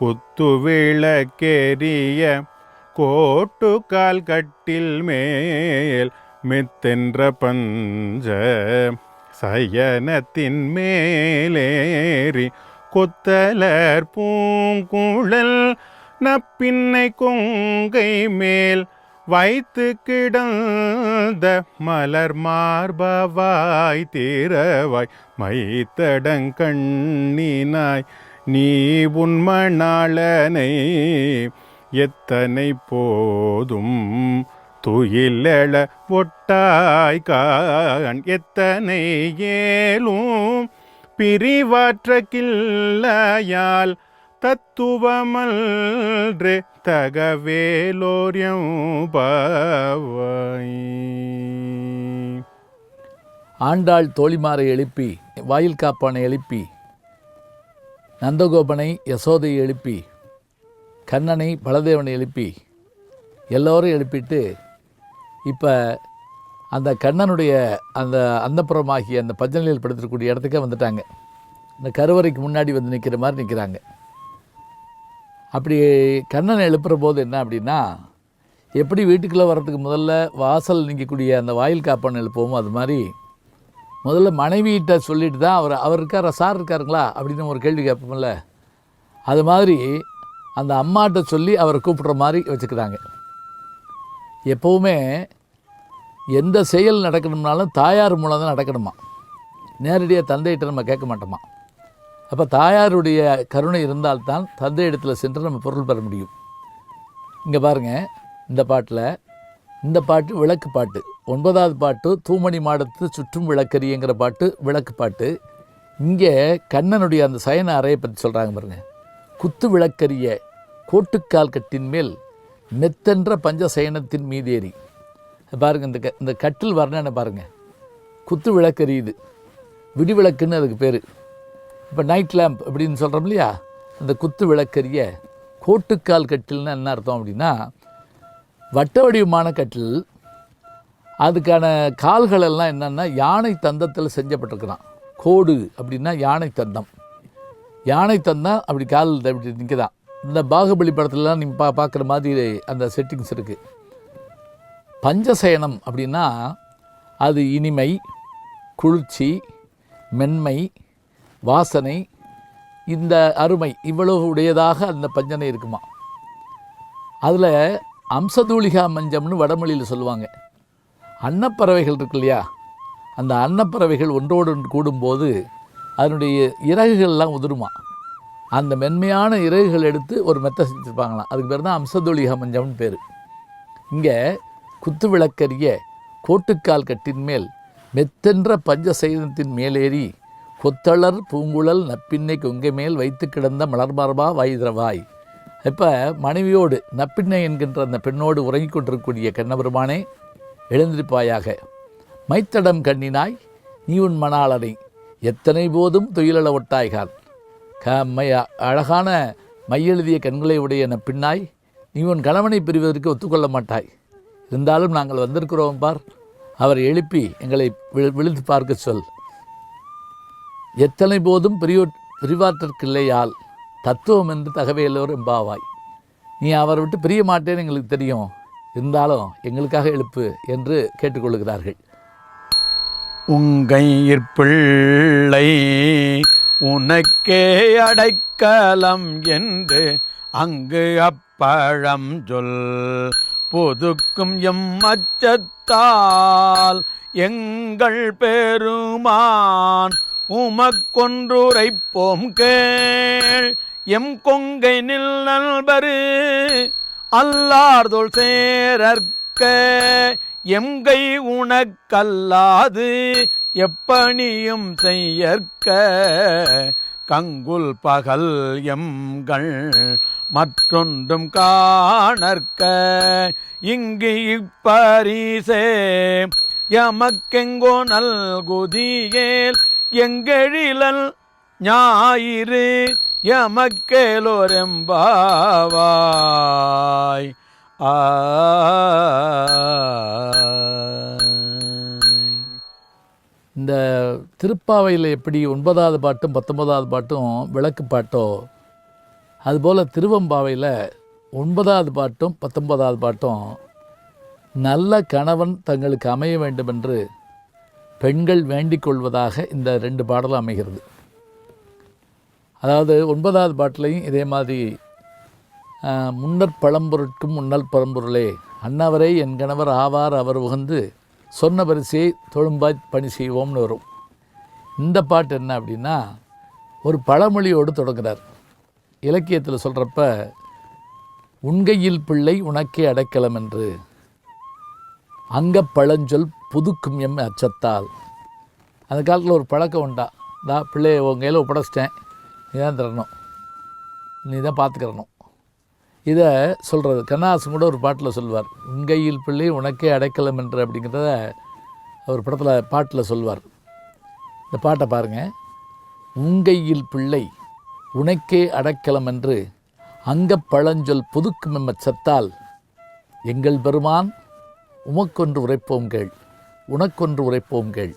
குத்து விளக்கேறிய கோட்டுக்கால் கட்டில் மேல் மித்தென்ற பஞ்ச சயனத்தின் மேலேறி கொத்தலர் பூங்குழல் நப்பின்னை கொங்கை மேல் வைத்து கிடந்த மலர் மார்பவாய் தீரவாய் மைத்தடங்கண்ணினாய் நீ உண்மணாளனை எத்தனை போதும் துயிலெழ ஒட்டாய்கான் எத்தனை ஏலும் பிரிவாற்றக்கில்லையால் கிள்ளையால் தத்துவமல்று தகவேலோரியம் பாவாய். ஆண்டாள் தோழிமாரை எழுப்பி வாயில் காப்பானை எழுப்பி நந்தகோபனை யசோதையை எழுப்பி கண்ணனை பலதேவனை எழுப்பி எல்லோரும் எழுப்பிட்டு இப்போ அந்த கண்ணனுடைய அந்த அந்தப்புறமாகிய அந்த பஜனையில் படுத்திருக்கக்கூடிய இடத்துக்கே வந்துட்டாங்க. இந்த கருவறைக்கு முன்னாடி வந்து நிற்கிற மாதிரி நிற்கிறாங்க அப்படி கண்ணனை எழுப்புற போது என்ன அப்படின்னா எப்படி வீட்டுக்குள்ளே வர்றதுக்கு முதல்ல வாசல் நிற்கக்கூடிய அந்த வாயில் காப்பான் எழுப்போமோ அது மாதிரி முதல்ல மனைவிகிட்ட சொல்லிட்டு தான் அவர் அவர் இருக்கார் சார் இருக்காருங்களா? அப்படின்னு ஒரு கேள்வி கேட்போம்ல. அது மாதிரி அந்த அம்மாட்ட சொல்லி அவரை கூப்பிட்ற மாதிரி வச்சுக்கிறாங்க. எப்போவுமே எந்த செயல் நடக்கணும்னாலும் தாயார் மூலம் தான் நடக்கணுமா? நேரடியாக தந்தையிட்ட நம்ம கேட்க மாட்டோமா? அப்போ தாயாருடைய கருணை இருந்தால்தான் தந்தை இடத்துல சென்று நம்ம பொருள் பெற முடியும். இங்கே பாருங்கள் இந்த பாட்டில் இந்த பாட்டு விளக்கு பாட்டு. ஒன்பதாவது பாட்டு தூமணி மாடத்து சுற்றும் விளக்கரியங்கிற பாட்டு விளக்கு பாட்டு. இங்கே கண்ணனுடைய அந்த சயன அறையை பற்றி சொல்கிறாங்க பாருங்க. குத்து விளக்கரிய கோட்டுக்கால் கட்டின் மேல் மெத்தென்ற பஞ்சசயனத்தின் மீதேறி பாருங்க இந்த க இந்த கட்டில் வர்ணனை பாருங்கள் குத்து விளக்கரியுது விடிவிளக்குன்னு அதுக்கு பேர். இப்போ நைட் லேம்ப் அப்படின்னு சொல்கிறோம் இல்லையா? அந்த குத்து விளக்கரிய கோட்டுக்கால் கட்டில்னு என்ன அர்த்தம் அப்படின்னா வட்ட வடிவமான கட்டில் அதுக்கான கால்கள் எல்லாம் என்னென்னா யானை தந்தத்தில் செஞ்சப்பட்டிருக்கிறான். கோடு அப்படின்னா யானை தந்தம். யானை தந்தம் அப்படி கால் அப்படி நிற்கதான் இந்த பாகுபலி படத்துலலாம் நீங்கள் பா பார்க்குற மாதிரி அந்த செட்டிங்ஸ் இருக்குது பஞ்சசயனம் அப்படின்னா அது இனிமை குளிர்ச்சி மென்மை வாசனை இந்த அருமை இவ்வளவு உடையதாக அந்த பஞ்சனை இருக்குமா. அதில் அம்சதூளிகா மஞ்சம்னு வடமொழியில் சொல்லுவாங்க. அன்னப்பறவைகள் இருக்கு இல்லையா? அந்த அன்னப்பறவைகள் ஒன்றோடு ஒன்று கூடும்போது அதனுடைய இறகுகள்லாம் உதிருமா? அந்த மென்மையான இறகுகள் எடுத்து ஒரு மெத்தை செஞ்சுருப்பாங்களாம். அதுக்கு பேர் தான் அம்சதொழி மஞ்சம்னு பேர். இங்கே குத்து விளக்கரிய கோட்டுக்கால் கட்டின் மேல் மெத்தென்ற பஞ்சசைனத்தின் மேலேறி கொத்தளர் பூங்குழல் நப்பின்னை கொங்கை மேல் வைத்து கிடந்த மலர்மார்பா வைத்திரவாய் இப்போ மனைவியோடு நப்பின்னை என்கின்ற அந்த பெண்ணோடு உறங்கிக் கொண்டிருக்கக்கூடிய கண்ணபெருமானே எழுந்திருப்பாயாக. மைத்தடம் கண்ணினாய் நீ உன் மணாளனை. எத்தனை போதும் துயிலள ஒட்டாய்கான் க அழகான மையெழுதிய கண்களை உடைய பின்னாய் நீ உன் கணவனை பிரிவதற்கு ஒத்துக்கொள்ள மாட்டாய். இருந்தாலும் நாங்கள் வந்திருக்கிறோம் பார். அவரை எழுப்பி எங்களை விழு விழுந்து பார்க்க சொல். எத்தனை போதும் பிரியோ பிரிவாற்றற்கில்லையால் தத்துவம் என்று தகவையல்லோர் எம்பாவாய் நீ அவரை விட்டு பிரிய மாட்டேன்னு எங்களுக்கு தெரியும். இருந்தாலும் எங்களுக்காக எழுப்பு என்று கேட்டுக்கொள்கிறார்கள். உங்கையிற்பிள்ளை உனக்கே அடைக்கலம் என்று அங்கு அப்பழம் சொல். பொதுக்கும் எம் அச்சத்தால் எங்கள் பெருமான் உமக்கொன்றுரைப்போம் கேள். எம் கொங்கை நில் நல்பரு அல்லார்தோள் சேரற்க எங்கை உனக்கல்லாது எப்பணியும் செய்யற்க. கங்குல் பகல் எம்கள் மற்றொன்றும் காணற்க. இங்கு இப்பரிசே எமக்கெங்கோ நல்குதியேல் எங்கெழிலல் ஞாயிறு எமக்கேலோரெம்பாவாய் இந்த திருப்பாவையில் எப்படி ஒன்பதாவது பாட்டும் பத்தொன்பதாவது பாட்டும் விளக்கு பாட்டோ அதுபோல் திருவம்பாவையில் ஒன்பதாவது பாட்டும் பத்தொன்பதாவது பாட்டும் நல்ல கணவன் தங்களுக்கு அமைய வேண்டும் என்று பெண்கள் வேண்டிக் கொள்வதாக இந்த ரெண்டு பாடலும் அமைகிறது. அதாவது ஒன்பதாவது பாட்டிலையும் இதே மாதிரி முன்னர் பழம்பொருட்கும் முன்னல் பழம்பொருளே. அன்னவரே என் கணவர் ஆவார் அவர் உகந்து சொன்ன பரிசையை தொழும்பாய் பணி செய்வோம்னு வரும். இந்த பாட்டு என்ன அப்படின்னா ஒரு பழமொழியோடு தொடங்குறார். இலக்கியத்தில் சொல்கிறப்ப உண்கையில் பிள்ளை உனக்கே அடைக்கலம் என்று. அங்க பழஞ்சொல் புதுக்கும் எம் அச்சத்தால். அந்த காலத்தில் ஒரு பழக்கம் உண்டா தா பிள்ளையை உங்கள் கையில் ஒப்படைச்சிட்டேன். நீ தரணும் நீ தான் பார்த்துக்கிறணும் இதை சொல்கிறது கண்ணாசன் கூட ஒரு பாட்டில் சொல்வார் உங்கையில் பிள்ளை உனக்கே அடைக்கலம் என்று அப்படிங்கிறத அவர் படத்தில் பாட்டில் சொல்வார். இந்த பாட்டை பாருங்கள் உங்கையில் பிள்ளை உனக்கே அடைக்கலம் என்று அங்கப் பழஞ்சொல் புதுக்கும் எம்மச்சத்தால் எங்கள் பெருமான் உமக்கொன்று உரைப்போம் கேள் உனக்கொன்று உரைப்போம் கேள்.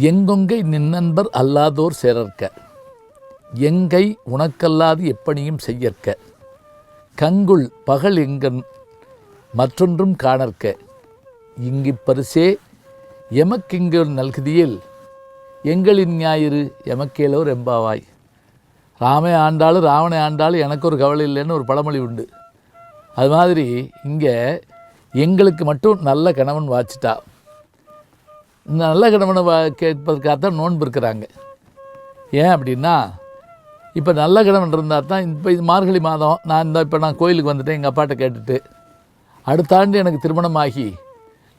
எங்கொங்கை நின்னன்பர் அல்லாதோர் சேரற்க. எங்கை உனக்கல்லாது எப்பணியும் செய்யற்க. கங்குள் பகல் எங்கன் மற்றொன்றும் காணற்க. இங்கிப்பரிசே எமக்கிங்கு நல்குதியில் எங்களின் ஞாயிறு எமக்கேலோ ரெம்பாவாய் ராமே ஆண்டாலும் ராவணை ஆண்டாலும் எனக்கு ஒரு கவலை இல்லைன்னு ஒரு பழமொழி உண்டு. அது மாதிரி இங்கே எங்களுக்கு மட்டும் நல்ல கணவன் வாச்சிட்டா. இந்த நல்ல கணவனை வா கேட்பதற்காகத்தான் நோன்பு இருக்கிறாங்க. ஏன் அப்படின்னா இப்போ நல்ல கணவன் இருந்தால் தான் இப்போ இது மார்கழி மாதம் நான் இந்த இப்போ நான் கோயிலுக்கு வந்துட்டேன் எங்கள் அப்பாட்ட கேட்டுட்டு. அடுத்த ஆண்டு எனக்கு திருமணமாகி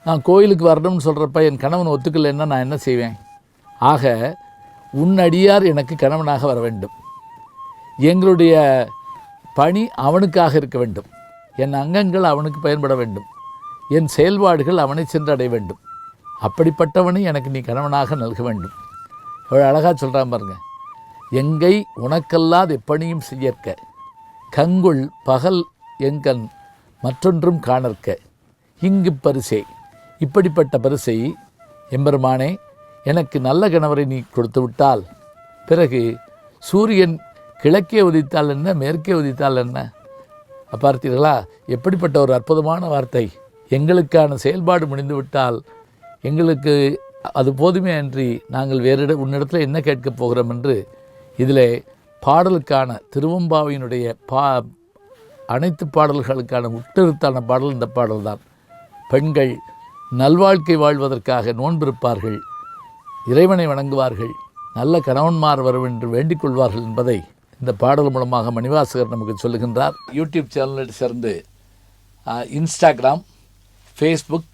நான் கோயிலுக்கு வரணும்னு சொல்கிறப்ப என் கணவன் ஒத்துக்கலைன்னா நான் என்ன செய்வேன்? ஆக உன்னடியார் எனக்கு கணவனாக வர வேண்டும். எங்களுடைய பணி அவனுக்காக இருக்க வேண்டும். என் அங்கங்கள் அவனுக்கு பயன்பட வேண்டும். என் செயல்பாடுகள் அவனை சென்றடைய வேண்டும். அப்படிப்பட்டவனை எனக்கு நீ கணவனாக நல்க வேண்டும். இவ்வளோ அழகாக சொல்கிறான் பாருங்கள் எங்கை உனக்கல்லாது எப்பணியும் செய்யற்க. கங்குள் பகல் எங்கன் மற்றொன்றும் காணற்க. இங்கு பரிசே. இப்படிப்பட்ட பரிசை எம்பெருமானே எனக்கு நல்ல கணவரை நீ கொடுத்து விட்டால் பிறகு சூரியன் கிழக்கே உதித்தால் என்ன மேற்கே உதித்தால் என்ன? பார்த்தீர்களா எப்படிப்பட்ட ஒரு அற்புதமான வார்த்தை. எங்களுக்கான செயல்பாடு முடிந்துவிட்டால் எங்களுக்கு அது போதுமே அன்றி நாங்கள் வேறு உன்னிடத்தில் என்ன கேட்கப் போகிறோம் என்று இதில் பாடலுக்கான திருவம்பாவினுடைய பா அனைத்து பாடல்களுக்கான உட்டெழுத்தான பாடல் இந்த பாடல்தான். பெண்கள் நல்வாழ்க்கை வாழ்வதற்காக நோன்பிருப்பார்கள் இறைவனை வணங்குவார்கள் நல்ல கணவன்மார் வரும் என்று வேண்டிக் கொள்வார்கள் என்பதை இந்த பாடல் மூலமாக மணிவாசகர் நமக்கு சொல்லுகின்றார். யூடியூப் சேனலில் சேர்ந்து Instagram Facebook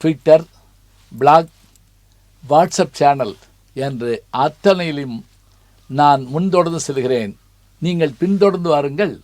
Twitter blog WhatsApp channel என்று அத்தனையிலும் நான் முன்தொடர்ந்து செல்கிறேன். நீங்கள் பின்தொடர்ந்து வாருங்கள்.